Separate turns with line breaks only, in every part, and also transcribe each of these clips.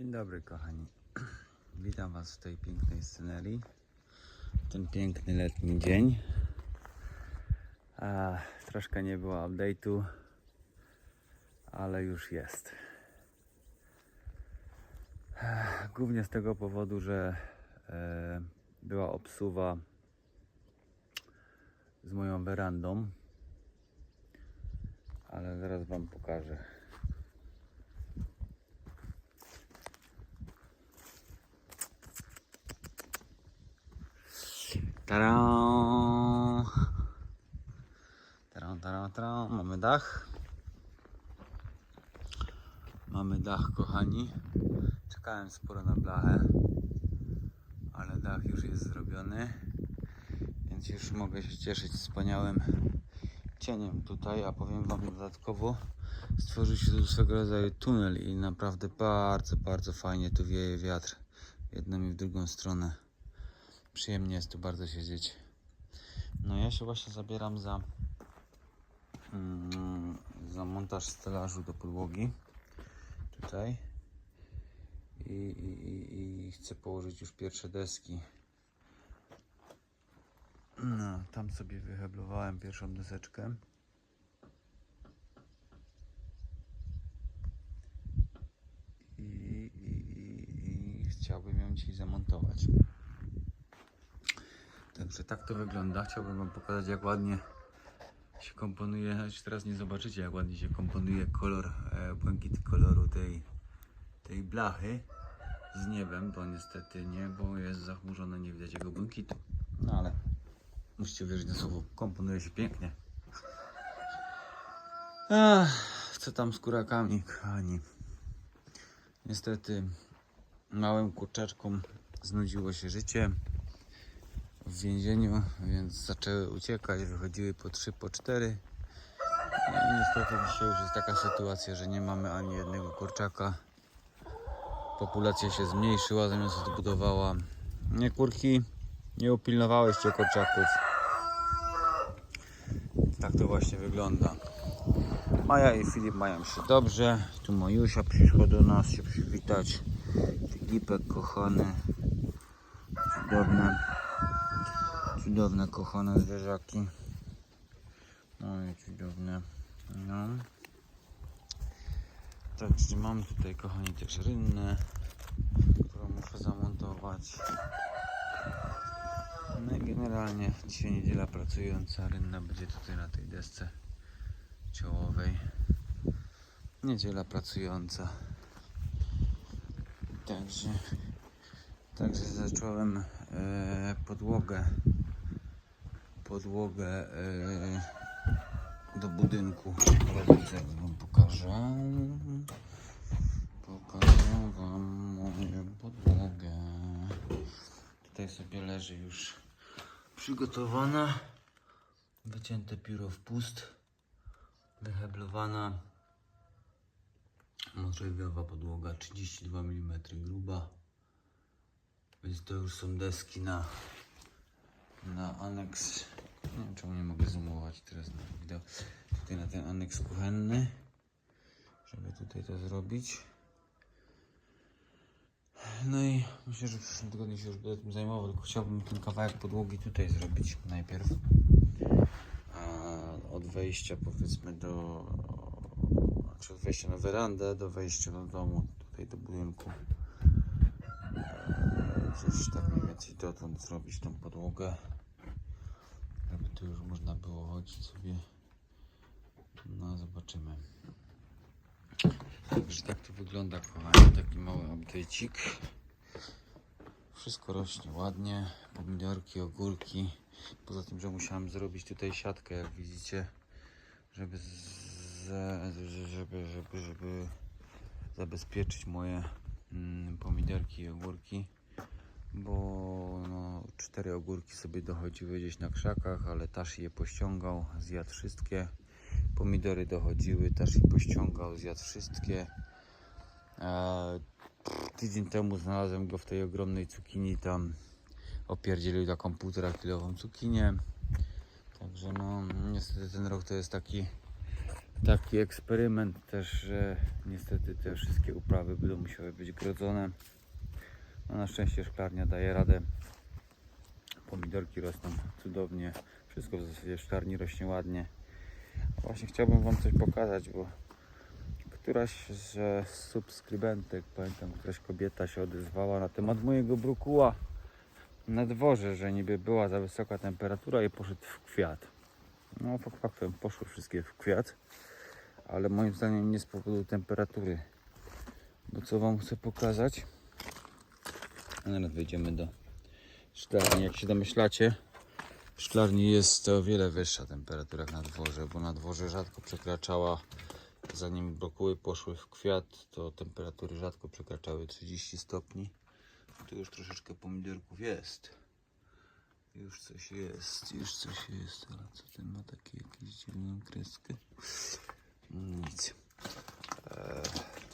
Dzień dobry kochani. Witam Was w tej pięknej scenerii. Ten piękny letni dzień. A, troszkę nie było update'u, ale już jest. Głównie z tego powodu, że e, była obsuwa z moją werandą. Ale zaraz Wam pokażę. Taran. Taran, taran. Mamy dach. Mamy dach, kochani. Czekałem sporo na blachę, ale dach już jest zrobiony, więc już mogę się cieszyć wspaniałym cieniem tutaj, a powiem Wam dodatkowo, stworzył się tu swego rodzaju tunel i naprawdę bardzo, bardzo fajnie tu wieje wiatr jedną i w drugą stronę. Przyjemnie jest tu bardzo siedzieć. No ja się właśnie zabieram za, mm, za montaż stelażu do podłogi. Tutaj. I, i, i, chcę położyć już pierwsze deski. No, tam sobie wyheblowałem pierwszą deseczkę. I, i, i, i chciałbym ją dzisiaj zamontować. Także tak to wygląda. Chciałbym Wam pokazać, jak ładnie się komponuje. Choć teraz nie zobaczycie, jak ładnie się komponuje kolor, e, błękit koloru tej, tej blachy z niebem, bo niestety niebo jest zachmurzone, nie widać jego błękitu. No ale musicie wierzyć na słowo, komponuje się pięknie. Ach, co tam z kurakami, kochani? Niestety małym kurczaczkom znudziło się życie w więzieniu, więc zaczęły uciekać, wychodziły po 3, po 4. No i niestety dzisiaj już jest taka sytuacja, że nie mamy ani jednego kurczaka. Populacja się zmniejszyła zamiast odbudowała. Nie kurki, nie upilnowałyście kurczaków. Tak to właśnie wygląda. Maja i Filip mają się dobrze. Tu Majusia przyszła do nas się przywitać. Filipek kochany. Cudowne. Cudowne, kochane zwierzaki. No i cudowne. No. Także mam tutaj, kochani, też rynnę, którą muszę zamontować. No i generalnie dzisiaj niedziela pracująca. Rynna będzie tutaj na tej desce czołowej. Niedziela pracująca. Także, także zacząłem e, podłogę podłogę e, do budynku. Zaraz wam pokażę. Pokażę wam moją podłogę. Tutaj sobie leży już przygotowana. Wycięte pióro w pust. Wyheblowana. Możliwa podłoga 32 mm gruba. Więc to już są deski na na aneks. Nie wiem czemu nie mogę zoomować teraz na wideo. Tutaj na ten aneks kuchenny. Żeby tutaj to zrobić. No i myślę, że w przyszłym tygodniu się już będę tym zajmował, tylko chciałbym ten kawałek podłogi tutaj zrobić najpierw. A od wejścia powiedzmy do... Znaczy od wejścia na werandę do wejścia do domu, tutaj do budynku. Gdzieś tak mniej więcej dotąd zrobić tą podłogę. Żeby tu już można było chodzić sobie. No zobaczymy. Także tak to wygląda kochani, taki mały update'cik. Wszystko rośnie ładnie, pomidorki, ogórki. Poza tym, że musiałem zrobić tutaj siatkę, jak widzicie, żeby, żeby, żeby, żeby zabezpieczyć moje mm, pomidorki i ogórki bo no, cztery ogórki sobie dochodziły gdzieś na krzakach, ale Tashi je pościągał, zjadł wszystkie. Pomidory dochodziły, Tashi pościągał, zjadł wszystkie. E, tydzień temu znalazłem go w tej ogromnej cukinii, tam opierdzielił taką półtora kilową cukinię. Także no, niestety ten rok to jest taki taki eksperyment też, że niestety te wszystkie uprawy będą musiały być grodzone. No na szczęście szklarnia daje radę. Pomidorki rosną cudownie. Wszystko w zasadzie w szklarni rośnie ładnie. Właśnie chciałbym Wam coś pokazać, bo któraś z subskrybentek, pamiętam, któraś kobieta się odezwała na temat mojego brukuła na dworze, że niby była za wysoka temperatura i poszedł w kwiat. No fakt faktem poszły wszystkie w kwiat, ale moim zdaniem nie z powodu temperatury. Bo co Wam chcę pokazać? A Teraz wejdziemy do szklarni. Jak się domyślacie, w szklarni jest o wiele wyższa temperatura jak na dworze, bo na dworze rzadko przekraczała, zanim brokuły poszły w kwiat, to temperatury rzadko przekraczały 30 stopni. Tu już troszeczkę pomidorków jest. Już coś jest, już coś jest, ale co ten ma taki jakiś dziwną kreskę? Nic. Eee,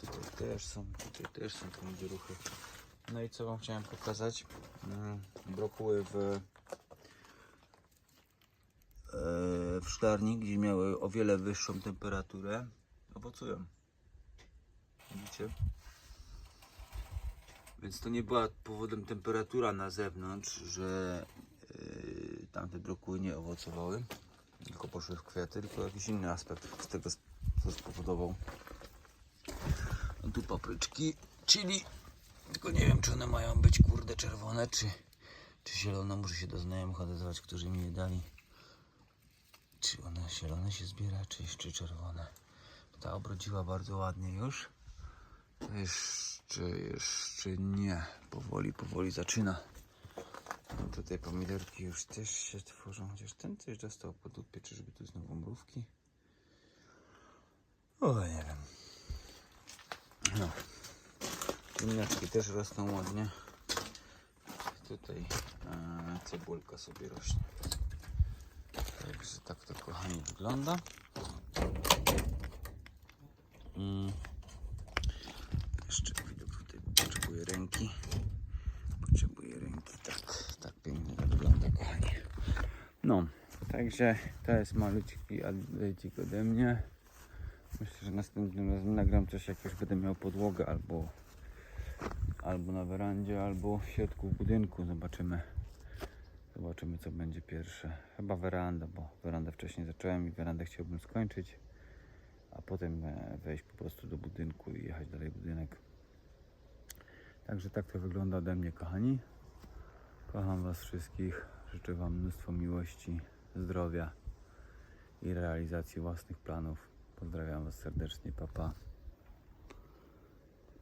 tutaj też są, tutaj też są pomidoruchy. No i co wam chciałem pokazać? Mm, brokuły w, e, w szklarni, gdzie miały o wiele wyższą temperaturę, owocują. Widzicie? Więc to nie była powodem temperatura na zewnątrz, że yy, tamte brokuły nie owocowały, tylko poszły w kwiaty, tylko jakiś inny aspekt z tego, co spowodował. No tu papryczki, chili, tylko nie wiem, czy one mają być kurde czerwone, czy, czy zielone. Muszę się do znajomych odezwać, którzy mi je dali. Czy one zielone się zbiera, czy jeszcze czerwone? Ta obrodziła bardzo ładnie już. Jeszcze, jeszcze nie. Powoli, powoli zaczyna. No tutaj pomidorki już też się tworzą, chociaż ten coś dostał po dupie, czyżby tu znowu mrówki? O, nie wiem. No. Ziemniaczki też rosną ładnie. Tutaj e, cebulka sobie rośnie. Także tak to kochani wygląda. Mm. Jeszcze widok tutaj potrzebuje ręki. Potrzebuje ręki. Tak, tak pięknie wygląda, kochani. No, także to jest malutki update'ik ode mnie. Myślę, że następnym razem nagram coś, jak już będę miał podłogę albo, albo na werandzie, albo w środku budynku. Zobaczymy. Zobaczymy, co będzie pierwsze. Chyba weranda, bo werandę wcześniej zacząłem i werandę chciałbym skończyć a potem e, wejść po prostu do budynku i jechać dalej budynek. Także tak to wygląda ode mnie, kochani. Kocham Was wszystkich. Życzę Wam mnóstwo miłości, zdrowia i realizacji własnych planów. Pozdrawiam Was serdecznie, papa.